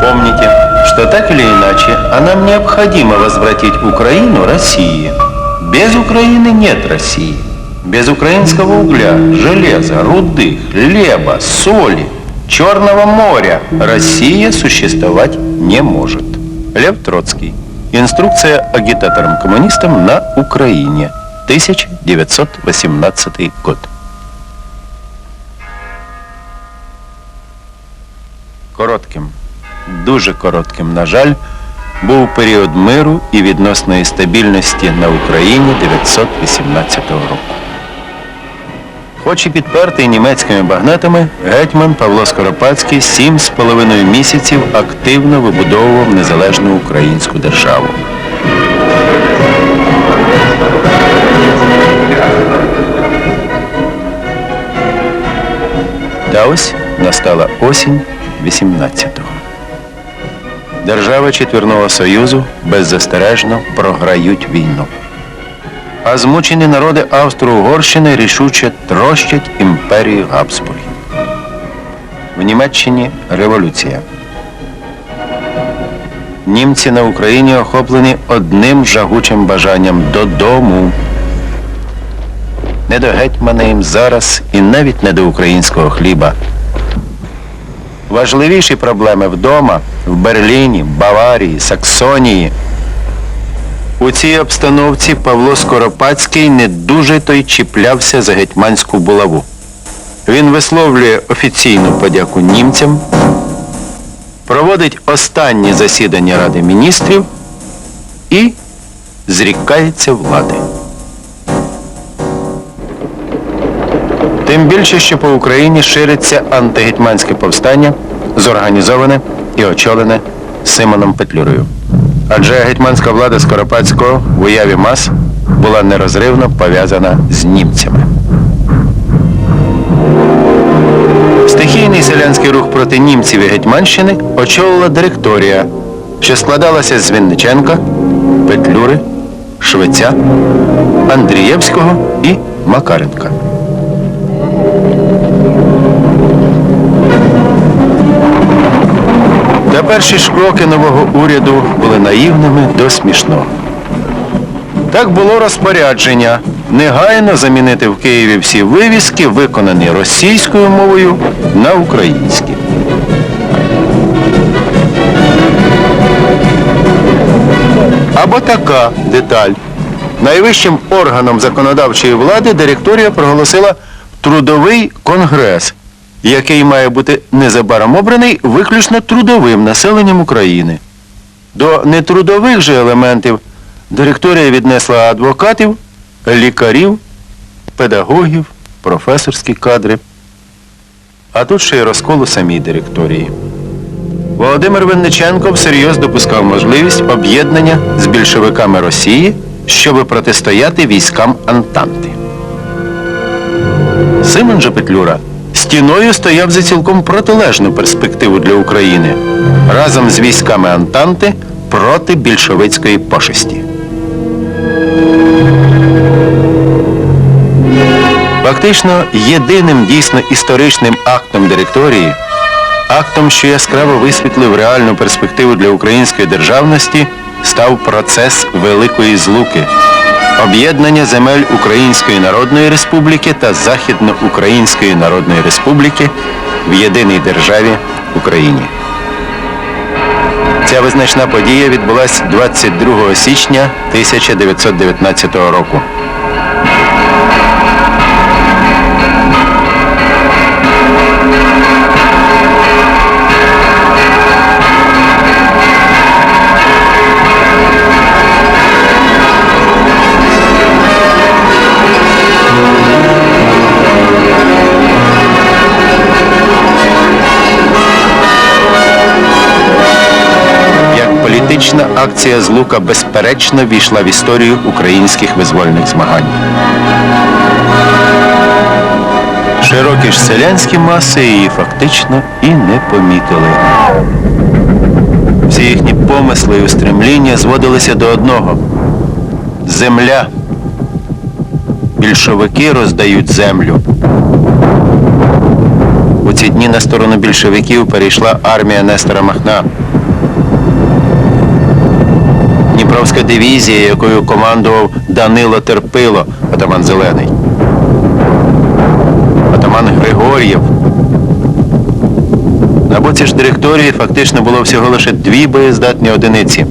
Помните, что так или иначе, а нам необходимо возвратить Украину России. Без Украины нет России. Без украинского угля, железа, руды, хлеба, соли, Черного моря Россия существовать не может. Лев Троцкий. Инструкция агитаторам-коммунистам на Украине. 1918 год. Коротким, дуже коротким, на жаль, був період миру і відносної стабільності на Україні 918 року. Хоч і підпертий німецькими багнетами, гетьман Павло Скоропадський сім з половиною місяців активно вибудовував незалежну українську державу. Та ось настала осінь 18-го. Держави Четвірного Союзу беззастережно програють війну. А змучені народи Австро-Угорщини рішуче трощать імперію Габсбургів. В Німеччині революція. Німці на Україні охоплені одним жагучим бажанням додому. Не до гетьмана їм зараз і навіть не до українського хліба. Важливіші проблеми вдома, в Берліні, Баварії, Саксонії. У цій обстановці Павло Скоропадський не дуже той чіплявся за гетьманську булаву. Він висловлює офіційну подяку німцям, проводить останні засідання Ради міністрів і зрікається влади. Тим більше, що по Україні шириться антигетьманське повстання, зорганізоване і очолене Симоном Петлюрою. Адже гетьманська влада Скоропадського в уяві мас була нерозривно пов'язана з німцями. Стихійний селянський рух проти німців і Гетьманщини очолила директорія, що складалася з Вінниченка, Петлюри, Швеця, Андрієвського і Макаренка. Перші ж кроки нового уряду були наївними до смішного. Так було розпорядження негайно замінити в Києві всі вивіски, виконані російською мовою, на українські. Або така деталь. Найвищим органом законодавчої влади директорія проголосила трудовий конгрес, який має бути незабаром обраний виключно трудовим населенням України. До нетрудових же елементів директорія віднесла адвокатів, лікарів, педагогів, професорські кадри. А тут ще й розкол у самій директорії. Володимир Винниченко всерйоз допускав можливість об'єднання з більшовиками Росії, щоби протистояти військам Антанти. Симон же Петлюра стіною стояв за цілком протилежну перспективу для України разом з військами Антанти проти більшовицької пошесті. Фактично єдиним дійсно історичним актом директорії, актом, що яскраво висвітлив реальну перспективу для української державності, став процес Великої Злуки, об'єднання земель Української Народної Республіки та Західноукраїнської Народної Республіки в єдиній державі Україні. Ця визначна подія відбулась 22 січня 1919 року. Політична акція Злука безперечно війшла в історію українських визвольних змагань. Широкі ж селянські маси її фактично і не помітили. Всі їхні помисли і устремління зводилися до одного. Земля. Більшовики роздають землю. У ці дні на сторону більшовиків перейшла армія Нестора Махна. Дніпровська дивізія, якою командував Данило Терпило, атаман Зелений. Атаман Григор'єв. На боці ж директорії фактично було всього лише дві боєздатні одиниці.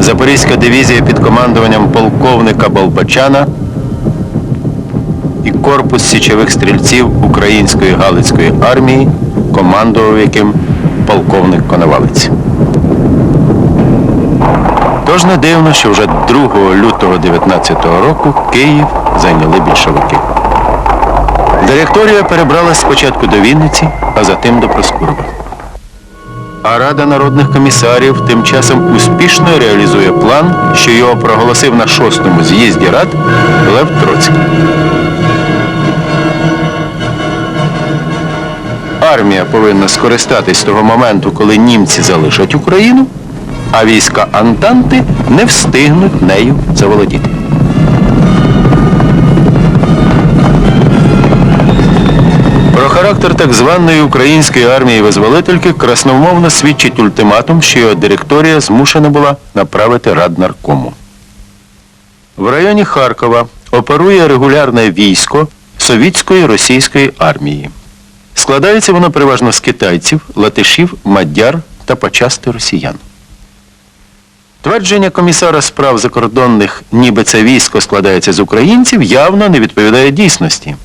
Запорізька дивізія під командуванням полковника Болбачана і корпус січових стрільців Української Галицької армії, командував яким полковник Коновалець. Тож не дивно, що вже 2 лютого 19 року Київ зайняли більшовики. Директорія перебралась спочатку до Вінниці, а затим до Проскурова. А Рада народних комісарів тим часом успішно реалізує план, що його проголосив на шостому з'їзді рад Лев Троцький. Армія повинна скористатись того моменту, коли німці залишать Україну, а війська Антанти не встигнуть нею заволодіти. Про характер так званої української армії визволительки красномовно свідчить ультиматум, що його директорія змушена була направити раднаркому. В районі Харкова оперує регулярне військо совітської російської армії. Складається воно переважно з китайців, латишів, мадяр та почасти росіян. Твердження комісара справ закордонних, ніби це військо складається з українців, явно не відповідає дійсності.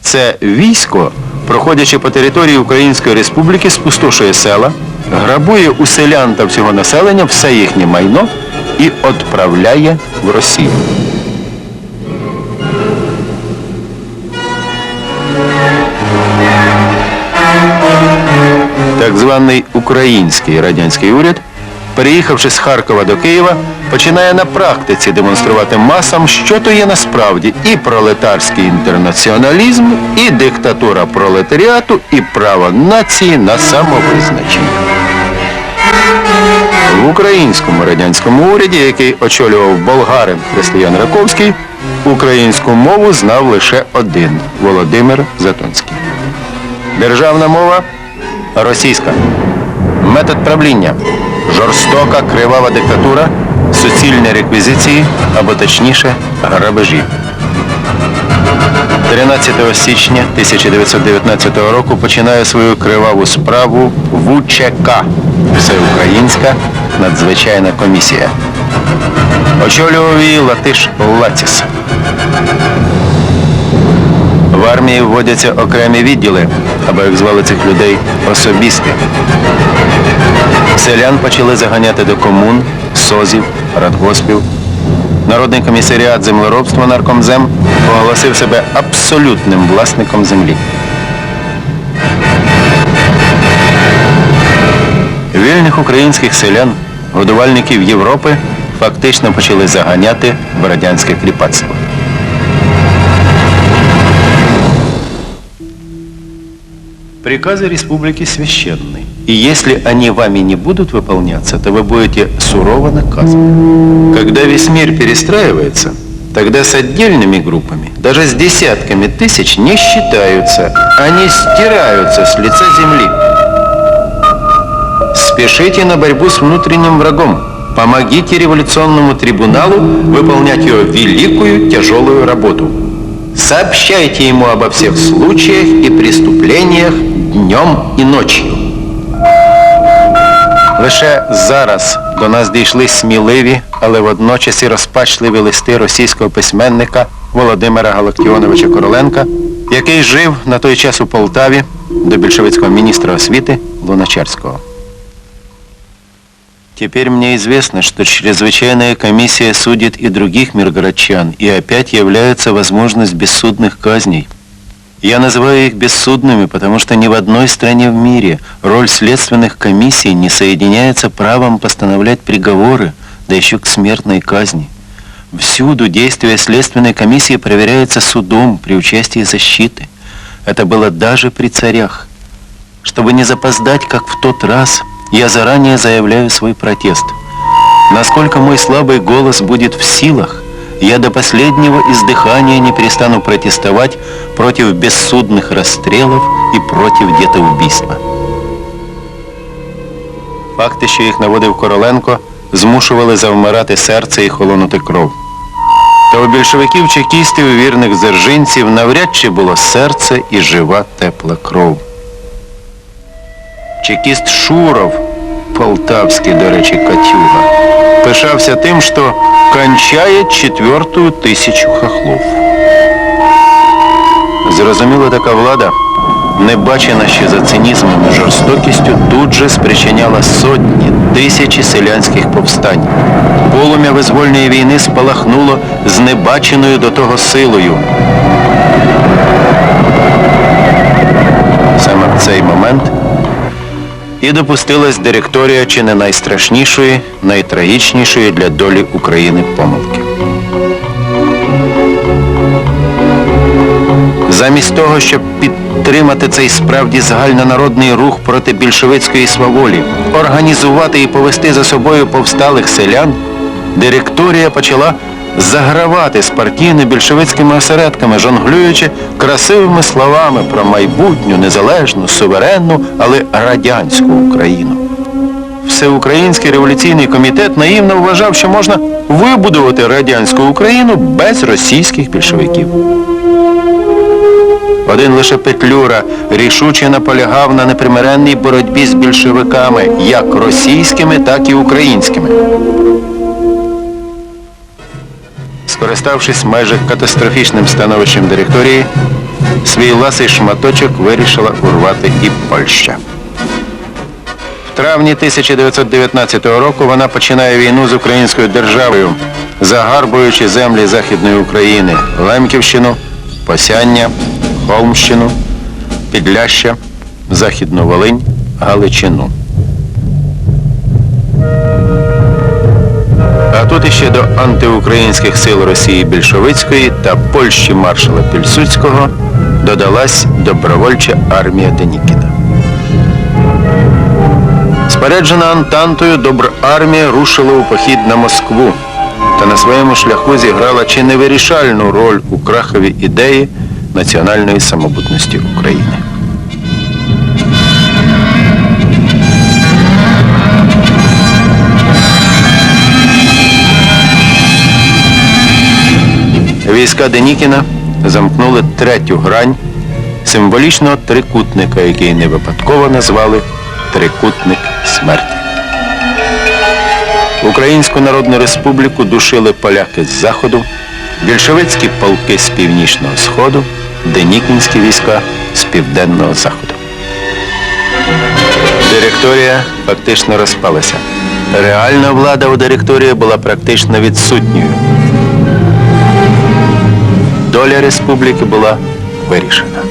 Це військо, проходячи по території Української Республіки, спустошує села, грабує у селян та всього населення все їхнє майно і відправляє в Росію. Так званий український радянський уряд, переїхавши з Харкова до Києва, починає на практиці демонструвати масам, що то є насправді і пролетарський інтернаціоналізм, і диктатура пролетаріату, і право нації на самовизначення. В українському радянському уряді, який очолював болгарин Християн Раковський, українську мову знав лише один Володимир Затонський. Державна мова російська. Метод правління жорстока кривава диктатура, суцільні реквізиції або точніше грабежі. 13 січня 1919 року починає свою криваву справу ВУЧК Всеукраїнська надзвичайна комісія. Очолював її Латиш Лаціс. В армії вводяться окремі відділи, або як звали цих людей особісти. Селян почали заганяти до комун, созів, радгоспів. Народний комісаріат землеробства наркомзем оголосив себе абсолютним власником землі. Вільних українських селян, годувальників Європи, фактично почали заганяти в радянське кріпацтво. Приказы республики священны. И если они вами не будут выполняться, то вы будете сурово наказаны. Когда весь мир перестраивается, тогда с отдельными группами, даже с десятками тысяч, не считаются. Они стираются с лица земли. Спешите на борьбу с внутренним врагом. Помогите революционному трибуналу выполнять ее великую тяжелую работу. Сообщайте ему обо всех случаях и преступлениях днем і ночью. Лише зараз до нас дійшли сміливі, але водночас і розпачливі листи російського письменника Володимира Галактіоновича Короленка, який жив на той час у Полтаві до більшовицького міністра освіти Луначарського. Теперь мне известно, что чрезвычайная комиссия судит и других миргородчан, и опять является возможность бессудных казней. Я называю их бессудными, потому что ни в одной стране в мире роль следственных комиссий не соединяется правом постановлять приговоры, да еще к смертной казни. Всюду действие следственной комиссии проверяется судом при участии защиты. Это было даже при царях. Чтобы не запоздать, как в тот раз, я заранее заявляю свой протест. Насколько мой слабый голос будет в силах, Я до последнего издыхания не перестану протестовать против бессудных расстрелов и против детоубийства. Факти, що їх наводив Короленко, змушували завмирати серце і холонути кров. Та у більшовиків, чекістів і вірних дзержинців навряд чи було серце і жива тепла кров. Чекіст Шуров, полтавський, до речі, Катюга, пишався тим, що кончає четверту тисячу хохлов. Зрозуміло, така влада, не бачена ще за цинізмом і жорстокістю, тут же спричиняла сотні, тисячі селянських повстань. Полум'я визвольної війни спалахнуло з небаченою до того силою. І допустилась директорія чи не найстрашнішої, найтрагічнішої для долі України помилки. Замість того, щоб підтримати цей справді загальнонародний рух проти більшовицької сваволі, організувати і повести за собою повсталих селян, директорія почала загравати з партійно-більшовицькими осередками, жонглюючи красивими словами про майбутню, незалежну, суверенну, але радянську Україну. Всеукраїнський революційний комітет наївно вважав, що можна вибудувати радянську Україну без російських більшовиків. Один лише Петлюра рішуче наполягав на непримиренній боротьбі з більшовиками, як російськими, так і українськими. Скориставшись майже катастрофічним становищем директорії, свій ласий шматочок вирішила урвати і Польща. В травні 1919 року вона починає війну з українською державою, загарбуючи землі Західної України, Лемківщину, Посяння, Холмщину, Підляща, Західну Волинь, Галичину. Тут до антиукраїнських сил Росії більшовицької та Польщі маршала Пільсудського додалась добровольча армія Денікіна. Споряджена Антантою доброармія рушила у похід на Москву та на своєму шляху зіграла чи не вирішальну роль у крахові ідеї національної самобутності України. Війська Денікіна замкнули третю грань символічного трикутника, який не випадково назвали Трикутник смерті. Українську Народну Республіку душили поляки з заходу, більшовицькі полки з північного сходу, денікінські війська з південного заходу. Директорія фактично розпалася. Реальна влада у директорії була практично відсутньою. Доля республіки була вирішена.